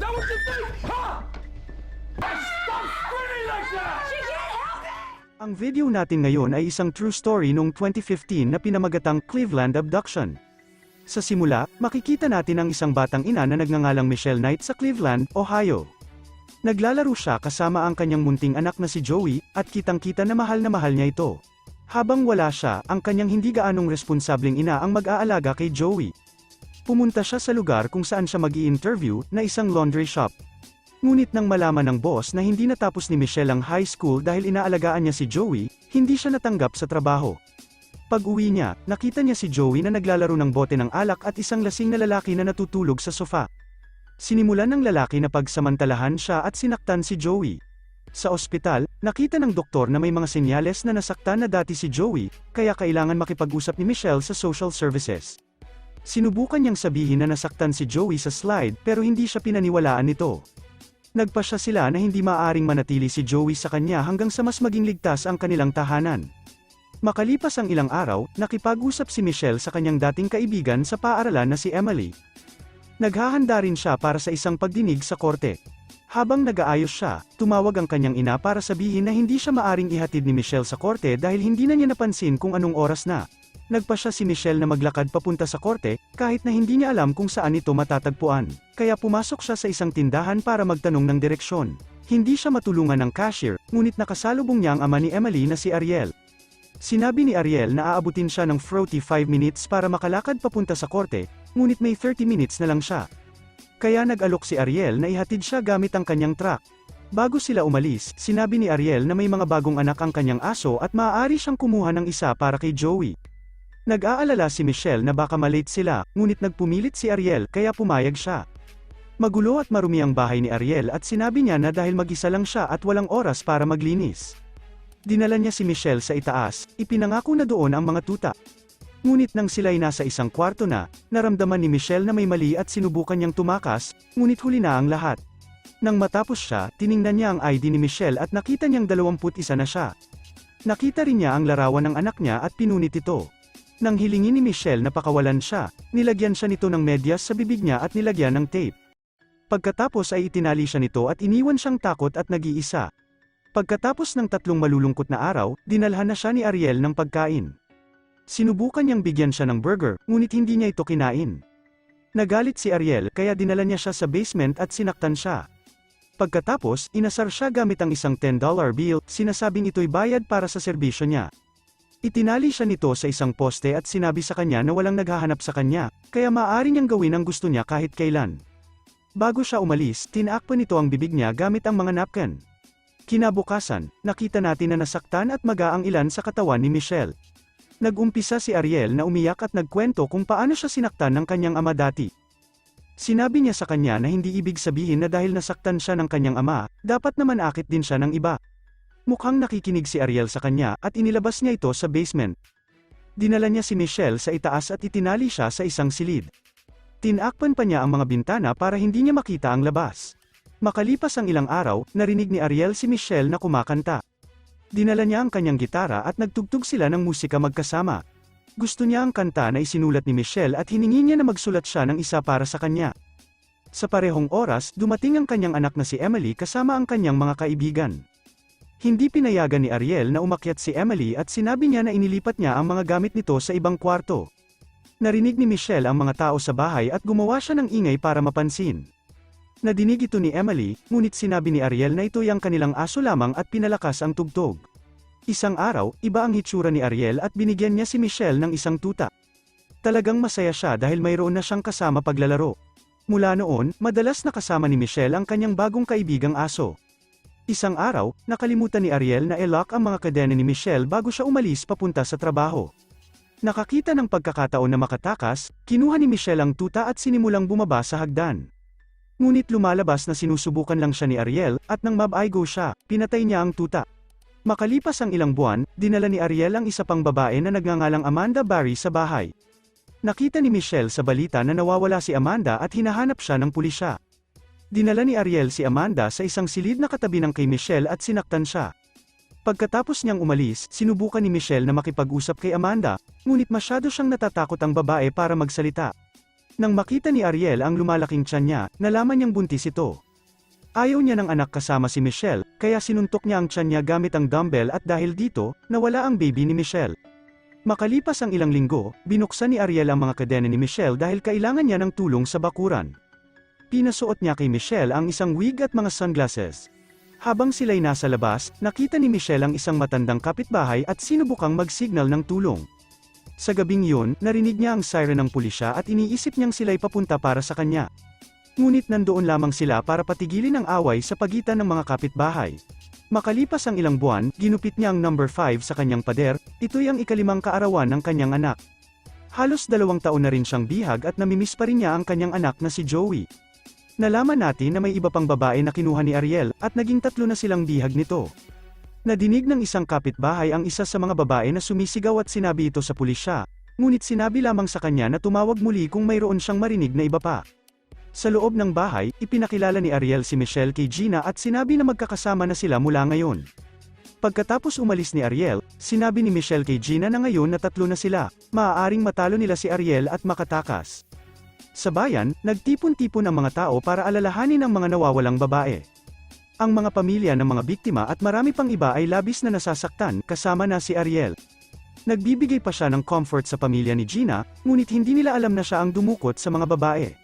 Is that what you think? Huh? Stop screaming like that! She can't help it! Ang video natin ngayon ay isang true story noong 2015 na pinamagatang Cleveland Abduction. Sa simula, makikita natin ang isang batang ina na nagngangalang Michelle Knight sa Cleveland, Ohio. Naglalaro siya kasama ang kanyang munting anak na si Joey, at kitang-kita na mahal na mahal niya ito. Habang wala siya, ang kanyang hindi gaanong responsableng ina ang mag-aalaga kay Joey. Pumunta siya sa lugar kung saan siya mag interview na isang laundry shop. Ngunit nang malaman ng boss na hindi natapos ni Michelle ang high school dahil inaalagaan niya si Joey, hindi siya natanggap sa trabaho. Pag uwi niya, nakita niya si Joey na naglalaro ng bote ng alak at isang lasing na lalaki na natutulog sa sofa. Sinimulan ng lalaki na pagsamantalahan siya at sinaktan si Joey. Sa ospital, nakita ng doktor na may mga senyales na nasaktan na dati si Joey, kaya kailangan makipag-usap ni Michelle sa social services. Sinubukan niyang sabihin na nasaktan si Joey sa slide pero hindi siya pinaniwalaan nito. Nagpasya sila na hindi maaring manatili si Joey sa kanya hanggang sa mas maging ligtas ang kanilang tahanan. Makalipas ang ilang araw, nakipag-usap si Michelle sa kanyang dating kaibigan sa paaralan na si Emily. Naghahanda rin siya para sa isang pagdinig sa korte. Habang nag-aayos siya, tumawag ang kanyang ina para sabihin na hindi siya maaring ihatid ni Michelle sa korte dahil hindi na niya napansin kung anong oras na. Nagpa siya si Michelle na maglakad papunta sa korte, kahit na hindi niya alam kung saan ito matatagpuan. Kaya pumasok siya sa isang tindahan para magtanong ng direksyon. Hindi siya matulungan ng cashier, ngunit nakasalubong niya ang ama ni Emily na si Ariel. Sinabi ni Ariel na aabutin siya ng 45 minutes para makalakad papunta sa korte, ngunit may 30 minutes na lang siya. Kaya nag-alok si Ariel na ihatid siya gamit ang kanyang truck. Bago sila umalis, sinabi ni Ariel na may mga bagong anak ang kanyang aso at maaari siyang kumuha ng isa para kay Joey. Nag-aalala si Michelle na baka malate sila, ngunit nagpumilit si Ariel kaya pumayag siya. Magulo at marumi ang bahay ni Ariel at sinabi niya na dahil mag-isa lang siya at walang oras para maglinis. Dinala niya si Michelle sa itaas, ipinangako na doon ang mga tuta. Ngunit nang sila'y nasa isang kwarto na, naramdaman ni Michelle na may mali at sinubukan niyang tumakas, ngunit huli na ang lahat. Nang matapos siya, tiningnan niya ang ID ni Michelle at nakita niyang 21 na siya. Nakita rin niya ang larawan ng anak niya at pinunit ito. Nang hilingin ni Michelle na pakawalan siya, nilagyan siya nito ng medyas sa bibig niya at nilagyan ng tape. Pagkatapos ay itinali siya nito at iniwan siyang takot at nag-iisa. Pagkatapos ng tatlong malulungkot na araw, dinalhan na siya ni Ariel ng pagkain. Sinubukan niyang bigyan siya ng burger, ngunit hindi niya ito kinain. Nagalit si Ariel kaya dinala niya siya sa basement at sinaktan siya. Pagkatapos, inasar siya gamit ang isang $10 bill, sinasabing ito'y bayad para sa serbisyo niya. Itinali siya nito sa isang poste at sinabi sa kanya na walang naghahanap sa kanya, kaya maaari niyang gawin ang gusto niya kahit kailan. Bago siya umalis, tinakpan nito ang bibig niya gamit ang mga napkin. Kinabukasan, nakita natin na nasaktan at maga ang ilan sa katawan ni Michelle. Nagumpisa si Ariel na umiyak at nagkwento kung paano siya sinaktan ng kanyang ama dati. Sinabi niya sa kanya na hindi ibig sabihin na dahil nasaktan siya ng kanyang ama, dapat naman akit din siya ng iba. Mukhang nakikinig si Ariel sa kanya at inilabas niya ito sa basement. Dinala niya si Michelle sa itaas at itinali siya sa isang silid. Tinakpan pa niya ang mga bintana para hindi niya makita ang labas. Makalipas ang ilang araw, narinig ni Ariel si Michelle na kumakanta. Dinala niya ang kanyang gitara at nagtugtog sila ng musika magkasama. Gusto niya ang kanta na isinulat ni Michelle at hiningi niya na magsulat siya ng isa para sa kanya. Sa parehong oras, dumating ang kanyang anak na si Emily kasama ang kanyang mga kaibigan. Hindi pinayagan ni Ariel na umakyat si Emily at sinabi niya na inilipat niya ang mga gamit nito sa ibang kwarto. Narinig ni Michelle ang mga tao sa bahay at gumawa siya ng ingay para mapansin. Nadinig ito ni Emily, ngunit sinabi ni Ariel na ito'y ang kanilang aso lamang at pinalakas ang tugtog. Isang araw, iba ang hitsura ni Ariel at binigyan niya si Michelle ng isang tuta. Talagang masaya siya dahil mayroon na siyang kasama paglalaro. Mula noon, madalas nakasama ni Michelle ang kanyang bagong kaibigang aso. Isang araw, nakalimutan ni Ariel na i-lock ang mga kadena ni Michelle bago siya umalis papunta sa trabaho. Nakakita ng pagkakataon na makatakas, kinuha ni Michelle ang tuta at sinimulang bumaba sa hagdan. Ngunit lumalabas na sinusubukan lang siya ni Ariel, at nang mabaigo siya, pinatay niya ang tuta. Makalipas ang ilang buwan, dinala ni Ariel ang isa pang babae na nagngangalang Amanda Barry sa bahay. Nakita ni Michelle sa balita na nawawala si Amanda at hinahanap siya ng pulisya. Dinala ni Ariel si Amanda sa isang silid na katabi ng kay Michelle at sinaktan siya. Pagkatapos niyang umalis, sinubukan ni Michelle na makipag-usap kay Amanda, ngunit masyado siyang natatakot ang babae para magsalita. Nang makita ni Ariel ang lumalaking tiyan niya, nalaman niyang buntis ito. Ayaw niya ng anak kasama si Michelle, kaya sinuntok niya ang tiyan niya gamit ang dumbbell at dahil dito, nawala ang baby ni Michelle. Makalipas ang ilang linggo, binuksan ni Ariel ang mga kadena ni Michelle dahil kailangan niya ng tulong sa bakuran. Pinasuot niya kay Michelle ang isang wig at mga sunglasses. Habang sila'y nasa labas, nakita ni Michelle ang isang matandang kapitbahay at sinubukang mag-signal ng tulong. Sa gabing yun, narinig niya ang siren ng pulisya at iniisip niyang sila'y papunta para sa kanya. Ngunit nandoon lamang sila para patigilin ang away sa pagitan ng mga kapitbahay. Makalipas ang ilang buwan, ginupit niya ang number 5 sa kanyang pader, ito'y ang ikalimang kaarawan ng kanyang anak. Halos dalawang taon na rin siyang bihag at namimiss pa rin niya ang kanyang anak na si Joey. Nalaman natin na may iba pang babae na kinuha ni Ariel, at naging tatlo na silang bihag nito. Nadinig ng isang kapitbahay ang isa sa mga babae na sumisigaw at sinabi ito sa pulisya, ngunit sinabi lamang sa kanya na tumawag muli kung mayroon siyang marinig na iba pa. Sa loob ng bahay, ipinakilala ni Ariel si Michelle kay Gina at sinabi na magkakasama na sila mula ngayon. Pagkatapos umalis ni Ariel, sinabi ni Michelle kay Gina na ngayon na tatlo na sila, maaaring matalo nila si Ariel at makatakas. Sa bayan, nagtipon-tipon ang mga tao para alalahanin ang mga nawawalang babae. Ang mga pamilya ng mga biktima at marami pang iba ay labis na nasasaktan, kasama na si Ariel. Nagbibigay pa siya ng comfort sa pamilya ni Gina, ngunit hindi nila alam na siya ang dumukot sa mga babae.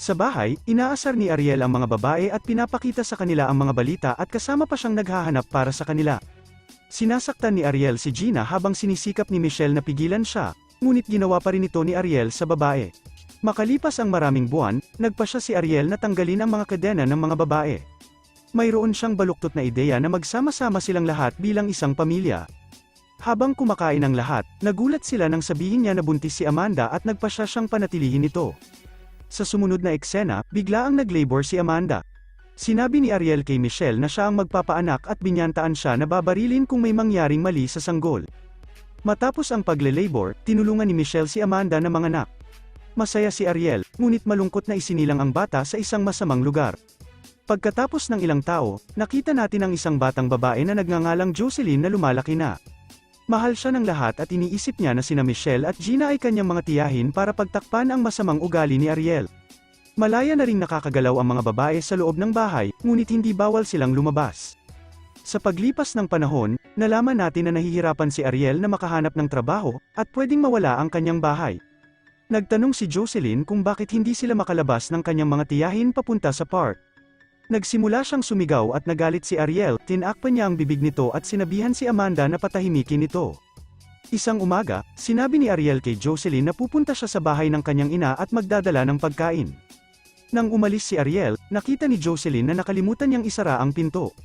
Sa bahay, inaasar ni Ariel ang mga babae at pinapakita sa kanila ang mga balita at kasama pa siyang naghahanap para sa kanila. Sinasaktan ni Ariel si Gina habang sinisikap ni Michelle na pigilan siya, ngunit ginawa pa rin ito ni Ariel sa babae. Makalipas ang maraming buwan, nagpa siya si Ariel na tanggalin ang mga kadena ng mga babae. Mayroon siyang baluktot na ideya na magsama-sama silang lahat bilang isang pamilya. Habang kumakain ang lahat, nagulat sila nang sabihin niya na buntis si Amanda at nagpa siya siyang panatilihin ito. Sa sumunod na eksena, bigla ang naglabor si Amanda. Sinabi ni Ariel kay Michelle na siya ang magpapaanak at binyantaan siya na babarilin kung may mangyaring mali sa sanggol. Matapos ang pagle-labor, tinulungan ni Michelle si Amanda na manganak. Masaya si Ariel, ngunit malungkot na isinilang ang bata sa isang masamang lugar. Pagkatapos ng ilang tao, nakita natin ang isang batang babae na nagngangalang Jocelyn na lumalaki na. Mahal siya ng lahat at iniisip niya na sina Michelle at Gina ay kanyang mga tiyahin para pagtakpan ang masamang ugali ni Ariel. Malaya na ring nakakagalaw ang mga babae sa loob ng bahay, ngunit hindi bawal silang lumabas. Sa paglipas ng panahon, nalaman natin na nahihirapan si Ariel na makahanap ng trabaho, at pwedeng mawala ang kanyang bahay. Nagtanong si Jocelyn kung bakit hindi sila makalabas ng kanyang mga tiyahin papunta sa park. Nagsimula siyang sumigaw at nagalit si Ariel, tinakpan niya ang bibig nito at sinabihan si Amanda na patahimikin ito. Isang umaga, sinabi ni Ariel kay Jocelyn na pupunta siya sa bahay ng kanyang ina at magdadala ng pagkain. Nang umalis si Ariel, nakita ni Jocelyn na nakalimutan niyang isara ang pinto.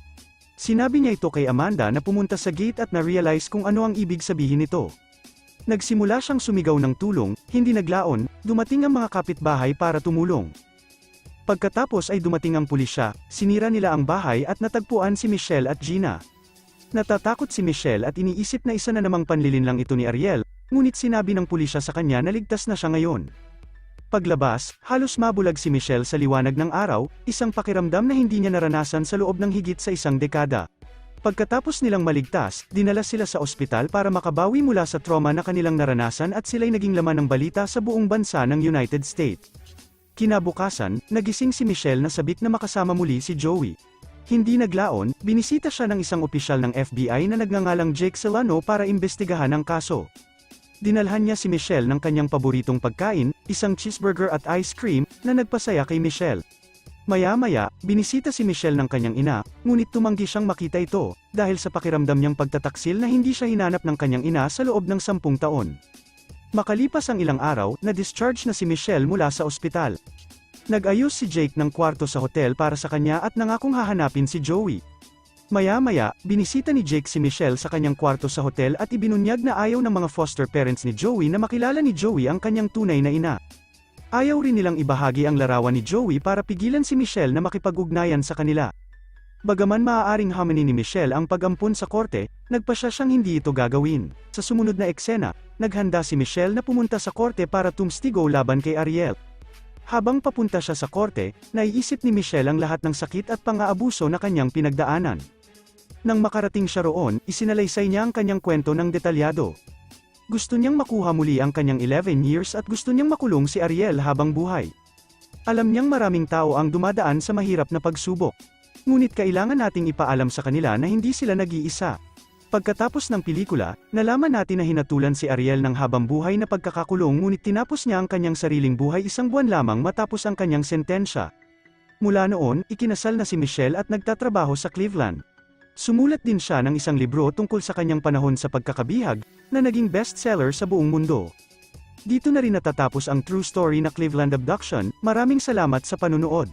Sinabi niya ito kay Amanda na pumunta sa gate at na-realize kung ano ang ibig sabihin nito. Nagsimula siyang sumigaw ng tulong, hindi naglaon, dumating ang mga kapitbahay para tumulong. Pagkatapos ay dumating ang pulisya, sinira nila ang bahay at natagpuan si Michelle at Gina. Natatakot si Michelle at iniisip na isa na namang panlilin lang ito ni Ariel, ngunit sinabi ng pulisya sa kanya na ligtas na siya ngayon. Paglabas, halos mabulag si Michelle sa liwanag ng araw, isang pakiramdam na hindi niya naranasan sa loob ng higit sa isang dekada. Pagkatapos nilang maligtas, dinala sila sa ospital para makabawi mula sa trauma na kanilang naranasan at sila'y naging laman ng balita sa buong bansa ng United States. Kinabukasan, nagising si Michelle na sabik na makasama muli si Joey. Hindi naglaon, binisita siya ng isang opisyal ng FBI na nagngangalang Jake Solano para imbestigahan ang kaso. Dinalhan niya si Michelle ng kanyang paboritong pagkain, isang cheeseburger at ice cream, na nagpasaya kay Michelle. Maya-maya, binisita si Michelle ng kanyang ina, ngunit tumanggi siyang makita ito, dahil sa pakiramdam niyang pagtataksil na hindi siya hinanap ng kanyang ina sa loob ng sampung taon. Makalipas ang ilang araw, na-discharge na si Michelle mula sa ospital. Nag-ayos si Jake ng kwarto sa hotel para sa kanya at nangakong hahanapin si Joey. Maya-maya, binisita ni Jake si Michelle sa kanyang kwarto sa hotel at ibinunyag na ayaw ng mga foster parents ni Joey na makilala ni Joey ang kanyang tunay na ina. Ayaw rin nilang ibahagi ang larawan ni Joey para pigilan si Michelle na makipag-ugnayan sa kanila. Bagaman maaaring haminin ni Michelle ang pag-ampun sa korte, nagpasya siyang hindi ito gagawin. Sa sumunod na eksena, naghanda si Michelle na pumunta sa korte para tumstigo laban kay Ariel. Habang papunta siya sa korte, naiisip ni Michelle ang lahat ng sakit at pang-aabuso na kanyang pinagdaanan. Nang makarating siya roon, isinalaysay niya ang kanyang kwento ng detalyado. Gusto niyang makuha muli ang kanyang 11 years at gusto niyang makulong si Ariel habang buhay. Alam niyang maraming tao ang dumadaan sa mahirap na pagsubok. Ngunit kailangan nating ipaalam sa kanila na hindi sila nag-iisa. Pagkatapos ng pelikula, nalaman natin na hinatulan si Ariel ng habang buhay na pagkakakulong ngunit tinapos niya ang kanyang sariling buhay isang buwan lamang matapos ang kanyang sentensya. Mula noon, ikinasal na si Michelle at nagtatrabaho sa Cleveland. Sumulat din siya ng isang libro tungkol sa kanyang panahon sa pagkakabihag, na naging bestseller sa buong mundo. Dito na rin natatapos ang true story na Cleveland Abduction, maraming salamat sa panunood.